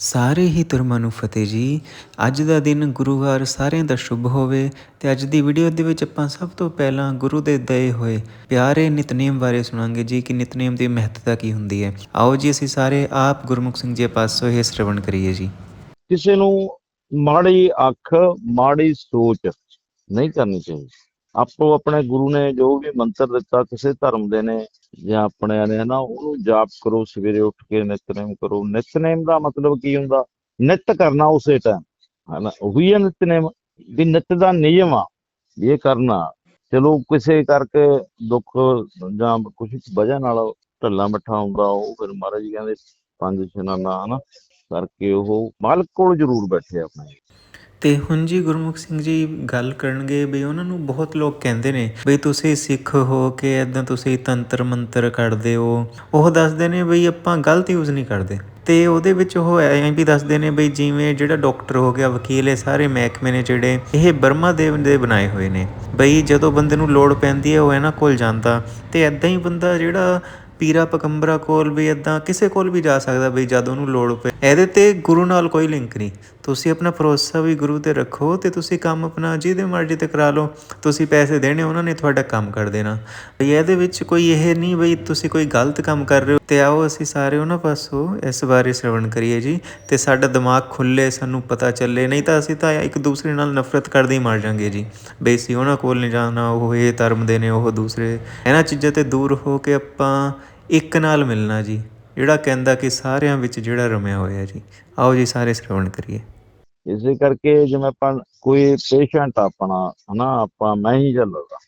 ਸਾਰੇ ਹੀ ਧਰਮਾਂ ਨੂੰ ਫਤਿਹ ਜੀ। ਅੱਜ ਦਾ ਦਿਨ ਗੁਰੂਵਾਰ ਸਾਰਿਆਂ ਦਾ ਸ਼ੁਭ ਹੋਵੇ ਤੇ ਅੱਜ ਦੀ ਵੀਡੀਓ ਦੇ ਵਿੱਚ ਆਪਾਂ ਸਭ ਤੋਂ ਪਹਿਲਾਂ ਗੁਰੂ ਦੇ ਦਏ ਹੋਏ ਪਿਆਰੇ ਨਿਤਨੇਮ ਬਾਰੇ ਸੁਣਾਂਗੇ ਜੀ ਕਿ ਨਿਤਨੇਮ ਦੀ ਮਹੱਤਤਾ ਕੀ ਹੁੰਦੀ ਹੈ। ਆਓ ਜੀ ਅਸੀਂ ਸਾਰੇ ਆਪ ਗੁਰਮੁਖ ਸਿੰਘ ਜੀ ਪਾਸੋਂ ਇਹ ਸ਼ਰਵਣ ਕਰੀਏ ਜੀ। ਕਿਸੇ ਨੂੰ ਮਾੜੀ ਅੱਖ, ਮਾੜੀ ਸੋਚ ਨਹੀਂ ਕਰਨੀ ਚਾਹੀਦੀ। ਆਪੋ ਆਪਣੇ ਗੁਰੂ ਨੇ ਜੋ ਵੀ ਮੰਤਰ ਦਿੱਤਾ, ਕਿਸੇ ਧਰਮ ਦੇ ਨੇ ਜਾਂ ਆਪਣੇ ਨੇ ਨਾ ਉਹਨੂੰ ਜਾਪ ਕਰੋ, ਸਵੇਰੇ ਉੱਠ ਕੇ ਨਿਤਨੇਮ ਕਰੋ। ਨਿਤਨੇਮ ਦਾ ਮਤਲਬ ਕੀ ਹੁੰਦਾ? ਨਿਤ ਕਰਨਾ ਉਸੇ ਟਾਈਮ ਹਨਾ, ਉਹੀ ਹੈ ਨਿਤਨੇਮ, ਵੀ ਨਿਤ ਦਾ ਨਿਯਮ ਆ ਇਹ ਕਰਨਾ। ਚਲੋ, ਕਿਸੇ ਕਰਕੇ ਦੁੱਖ ਜਾਂ ਕੁਝ ਵਜ੍ਹਾ ਨਾਲ ਢੱਲਾ ਮੱਠਾ ਹੁੰਦਾ, ਉਹ ਫਿਰ ਮਹਾਰਾਜ ਜੀ ਕਹਿੰਦੇ, ਪੰਜ ਸ਼ਨਾਨਾ, ਹਨਾ, ਕਰਕੇ ਉਹ ਮਾਲਕ ਕੋਲ ਜ਼ਰੂਰ ਬੈਠੇ ਆਪਣੇ। ਅਤੇ ਹੁਣ ਜੀ ਗੁਰਮੁਖ ਸਿੰਘ ਜੀ ਗੱਲ ਕਰਨਗੇ ਵੀ ਉਹਨਾਂ ਨੂੰ ਬਹੁਤ ਲੋਕ ਕਹਿੰਦੇ ਨੇ ਵੀ ਤੁਸੀਂ ਸਿੱਖ ਹੋ ਕੇ ਇਦਾਂ ਤੁਸੀਂ ਤੰਤਰ ਮੰਤਰ ਕਰਦੇ ਹੋ। ਉਹ ਦੱਸਦੇ ਨੇ ਬਈ ਆਪਾਂ ਗਲਤ ਯੂਜ਼ ਨਹੀਂ ਕਰਦੇ। ਤੇ ਉਹਦੇ ਵਿੱਚ ਉਹ ਐਂ ਵੀ ਦੱਸਦੇ ਨੇ ਵੀ ਜਿਵੇਂ ਜਿਹੜਾ ਡਾਕਟਰ ਹੋ ਗਿਆ, ਵਕੀਲ ਇਹ ਸਾਰੇ ਮਹਿਕਮੇ ਨੇ ਜਿਹੜੇ ਇਹ ਬਰਮਾ ਦੇਵ ਦੇ ਬਣਾਏ ਹੋਏ ਨੇ। ਬਈ ਜਦੋਂ ਬੰਦੇ ਨੂੰ ਲੋੜ ਪੈਂਦੀ ਹੈ, ਉਹ ਇਹਨਾਂ ਕੋਲ ਜਾਂਦਾ। ਤੇ ਐਦਾਂ ਹੀ ਬੰਦਾ ਜਿਹੜਾ ਪੀਰਾ ਪਕੰਬਰਾ ਕੋਲ ਵੀ ਇਦਾਂ ਕਿਸੇ ਕੋਲ ਵੀ ਜਾ ਸਕਦਾ ਬਈ ਜਦ ਉਹਨੂੰ ਲੋੜ ਪਏ। ਇਹਦੇ ਤੇ ਗੁਰੂ ਨਾਲ ਕੋਈ ਲਿੰਕ ਨਹੀਂ। ਤੁਸੀਂ ਆਪਣਾ ਭਰੋਸਾ ਵੀ ਗੁਰੂ ਤੇ ਰੱਖੋ ਤੇ ਤੁਸੀਂ ਕੰਮ ਆਪਣਾ ਜਿਹਦੇ ਮਰਜ਼ੀ ਤੇ ਕਰਾ ਲਓ। ਤੁਸੀਂ ਪੈਸੇ ਦੇਣੇ, ਉਹਨਾਂ ਨੇ ਤੁਹਾਡਾ ਕੰਮ ਕਰ ਦੇਣਾ। ਬਈ ਇਹਦੇ ਵਿੱਚ ਕੋਈ ਇਹ ਨਹੀਂ ਬਈ ਤੁਸੀਂ ਕੋਈ ਗਲਤ ਕੰਮ ਕਰ ਰਹੇ ਹੋ। ਤੇ ਆਓ ਅਸੀਂ ਸਾਰੇ ਉਹਨਾਂ ਪਾਸੋਂ ਇਸ ਬਾਰੇ ਸ਼ਰਵਣ ਕਰੀਏ ਜੀ। ਤੇ ਸਾਡਾ ਦਿਮਾਗ ਖੁੱਲੇ ਸਾਨੂੰ ਪਤਾ ਚੱਲੇ। ਨਹੀਂ ਤਾਂ ਅਸੀਂ ਤਾਂ ਇੱਕ ਦੂਸਰੇ ਨਾਲ ਨਫ਼ਰਤ ਕਰਦੇ ਹੀ ਮਰ ਜਾਾਂਗੇ ਜੀ। ਬਈ ਅਸੀਂ ਉਹਨਾਂ ਕੋਲ ਨਹੀਂ ਜਾਣਾ, ਉਹ ਇਹ ਧਰਮ ਦੇ ਨੇ, ਉਹ ਦੂਸਰੇ। ਇਹਨਾਂ ਚੀਜ਼ਾਂ ਤੇ ਦੂਰ ਹੋ ਕੇ ਆਪਾਂ ਇੱਕ ਨਾਲ ਮਿਲਣਾ ਜੀ, ਜਿਹੜਾ ਕਹਿੰਦਾ ਕਿ ਸਾਰਿਆਂ ਵਿੱਚ ਜਿਹੜਾ ਰਮਿਆ ਹੋਇਆ ਜੀ। ਆਓ ਜੀ ਸਾਰੇ ਸ਼ਰਵਣ ਕਰੀਏ। ਇਸੇ ਕਰਕੇ ਜਿਵੇਂ ਆਪਾਂ ਕੋਈ ਪੇਸ਼ੈਂਟ ਆਪਣਾ, ਹਨਾ, ਆਪਾਂ ਮੈਂ ਹੀ ਚੱਲਦਾ।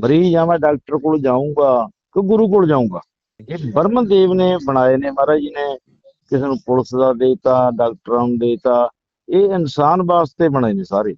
ਮਰੀਜ਼ ਆ, ਮੈਂ ਡਾਕਟਰ ਕੋਲ ਜਾਊਂਗਾ, ਕਿ ਗੁਰੂ ਕੋਲ ਜਾਊਂਗਾ। ਇਹ ਬਰਮਨ ਦੇਵ ਨੇ ਬਣਾਏ ਨੇ ਮਹਾਰਾਜ ਜੀ ਨੇ, ਕਿਸੇ ਨੂੰ ਪੁਲਿਸ ਦਾ ਦੇਤਾ, ਡਾਕਟਰਾਂ ਨੂੰ ਦੇਤਾ, ਇਹ ਇਨਸਾਨ ਵਾਸਤੇ ਬਣੇ ਨੇ ਸਾਰੇ।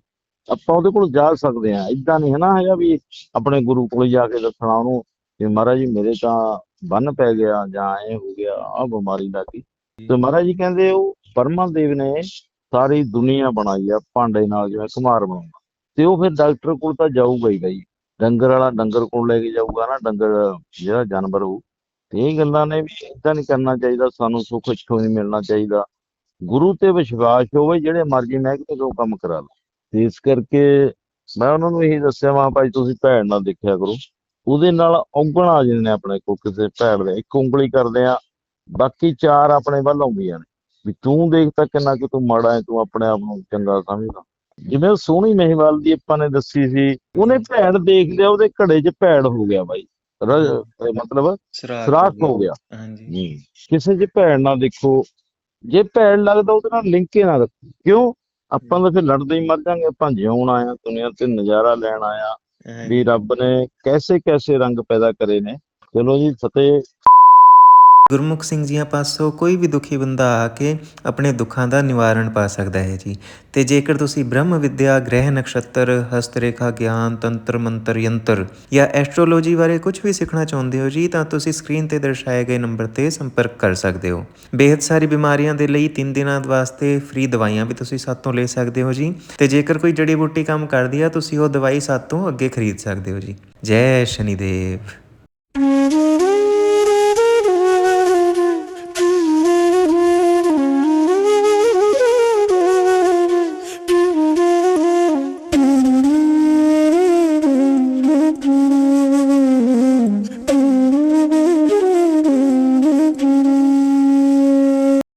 ਆਪਾਂ ਉਹਦੇ ਕੋਲ ਜਾ ਸਕਦੇ ਆ ਇਦਾਂ ਨਹੀਂ, ਹਨਾ, ਹੈਗਾ ਵੀ ਆਪਣੇ ਗੁਰੂ ਕੋਲ ਜਾ ਕੇ ਦੱਸਣਾ ਉਹਨੂੰ ਕਿ ਮਹਾਰਾਜ ਜੀ, ਮੇਰੇ ਤਾਂ ਬੰਨ ਪੈ ਗਿਆ ਜਾਂ ਇਹ ਹੋ ਗਿਆ ਆ ਬਿਮਾਰੀ ਲੱਗ ਗਈ। ਤੇ ਮਹਾਰਾਜ ਜੀ ਕਹਿੰਦੇ ਉਹ ਬਰਮਾ ਦੇਵ ਨੇ ਸਾਰੀ ਦੁਨੀਆ ਬਣਾਈ ਆ, ਭਾਂਡੇ ਨਾਲ ਜਿਵੇਂ ਕੁਮਾਰ ਬਣਾਉਂਦਾ। ਤੇ ਉਹ ਫਿਰ ਡਾਕਟਰ ਕੋਲ ਤਾਂ ਜਾਊਗਾ ਹੀ ਬਈ। ਡੰਗਰ ਵਾਲਾ ਡੰਗਰ ਕੋਲ ਲੈ ਕੇ ਜਾਊਗਾ ਨਾ, ਡੰਗਰ ਜਿਹੜਾ ਜਾਨਵਰ ਹੋਊ। ਤੇ ਇਹ ਗੱਲਾਂ ਨੇ ਵੀ ਇਦਾਂ ਨਹੀਂ ਕਰਨਾ ਚਾਹੀਦਾ, ਸਾਨੂੰ ਸੁੱਖ ਇੱਥੋਂ ਨਹੀਂ ਮਿਲਣਾ ਚਾਹੀਦਾ। ਗੁਰੂ ਤੇ ਵਿਸ਼ਵਾਸ ਹੋਵੇ, ਜਿਹੜੇ ਮਰਜ਼ੀ ਮਹਿਕਮੇ ਤੋਂ ਕੰਮ ਕਰਾ ਲਓ। ਤੇ ਇਸ ਕਰਕੇ ਮੈਂ ਉਹਨਾਂ ਨੂੰ ਇਹੀ ਦੱਸਿਆ ਵਾ ਭਾਈ ਤੁਸੀਂ ਭੈਣ ਨਾਲ ਦੇਖਿਆ ਕਰੋ। ਉਹਦੇ ਨਾਲ ਔਂਗਣ ਆ ਜਾਂਦੇ ਨੇ ਆਪਣੇ ਕੋਲ ਕਿਸੇ ਭੈਣ ਦੇ। ਇੱਕ ਉਂਗਲੀ ਕਰਦੇ ਆ ਬਾਕੀ ਚਾਰ ਆਪਣੇ ਵੱਲ ਆਉਂਦੀਆਂ ਨੇ। ਵੀ ਤੂੰ ਦੇਖ ਤਾਂ ਕਿੰਨਾ ਕਿ ਤੂੰ ਮਾੜਾ ਹੈ ਤੂੰ ਆਪਣੇ ਆਪ ਨੂੰ ਚੰਗਾ ਸਮਝਦਾ। ਜਿਵੇਂ ਉਹ ਸੋਹਣੀ ਮਹਿਵਾਲ ਦੀ ਆਪਾਂ ਨੇ ਦੱਸੀ ਸੀ ਉਹਨੇ ਭੈਣ ਦੇਖ ਲਿਆ ਉਹਦੇ ਘੜੇ 'ਚ ਭੈੜ ਹੋ ਗਿਆ ਬਾਈ। ਮਤਲਬ ਸਰਾਖ ਹੋ ਗਿਆ। ਹਾਂਜੀ। ਕਿਸੇ 'ਚ ਭੈਣ ਨਾ ਦੇਖੋ। ਜੇ ਭੈਣ ਲੱਗਦਾ ਉਹਦੇ ਨਾਲ ਲਿੰਕ ਹੀ ਨਾ ਰੱਖੋ। ਕਿਉਂ? ਆਪਾਂ ਤਾਂ ਫਿਰ ਲੜਦੇ ਹੀ ਮਰ ਜਾਾਂਗੇ। ਆਪਾਂ ਜਿਉਣ ਆਇਆ ਦੁਨੀਆ ਤੇ ਨਜ਼ਾਰਾ ਲੈਣ ਆਇਆ ਵੀ ਰੱਬ ਨੇ ਕੈਸੇ ਕੈਸੇ ਰੰਗ ਪੈਦਾ ਕਰੇ ਨੇ। ਚਲੋ ਜੀ ਫਤਿਹ। ਗੁਰਮੁਖ ਸਿੰਘ ਜੀਆਂ ਪਾਸੋਂ ਕੋਈ ਵੀ ਦੁਖੀ ਬੰਦਾ ਆ ਕੇ ਆਪਣੇ ਦੁੱਖਾਂ ਦਾ ਨਿਵਾਰਣ ਪਾ ਸਕਦਾ ਹੈ ਜੀ। ਤੇ ਜੇਕਰ ਤੁਸੀਂ ਬ੍ਰਹਮ ਵਿਦਿਆ, ਗ੍ਰਹਿ ਨਕਸ਼ਤਰ ਹਸਤ ਰੇਖਾ ਗਿਆਨ, ਤੰਤਰ, ਮੰਤਰ, ਯੰਤਰ ਜਾਂ ਐਸਟ੍ਰੋਲੋਜੀ ਬਾਰੇ ਕੁਝ ਵੀ ਸਿੱਖਣਾ ਚਾਹੁੰਦੇ ਹੋ ਜੀ, ਤਾਂ ਤੁਸੀਂ ਸਕਰੀਨ ਤੇ ਦਰਸਾਏ ਗਏ ਨੰਬਰ ਤੇ ਸੰਪਰਕ ਕਰ ਸਕਦੇ ਹੋ। ਬੇਹੱਦ ਸਾਰੀ ਬਿਮਾਰੀਆਂ ਦੇ ਲਈ 3 ਦਿਨਾਂ ਵਾਸਤੇ ਫ੍ਰੀ ਦਵਾਈਆਂ ਵੀ ਤੁਸੀਂ ਸਾਤੋਂ ਲੈ ਸਕਦੇ ਹੋ ਜੀ। ਤੇ ਜੇਕਰ ਕੋਈ ਜੜੀ ਬੂਟੀ ਕੰਮ ਕਰਦੀ ਆ, ਤੁਸੀਂ ਉਹ ਦਵਾਈ ਸਾਤੋਂ ਅੱਗੇ ਖਰੀਦ ਸਕਦੇ ਹੋ ਜੀ। ਜੈ ਸ਼ਨੀਦੇਵ।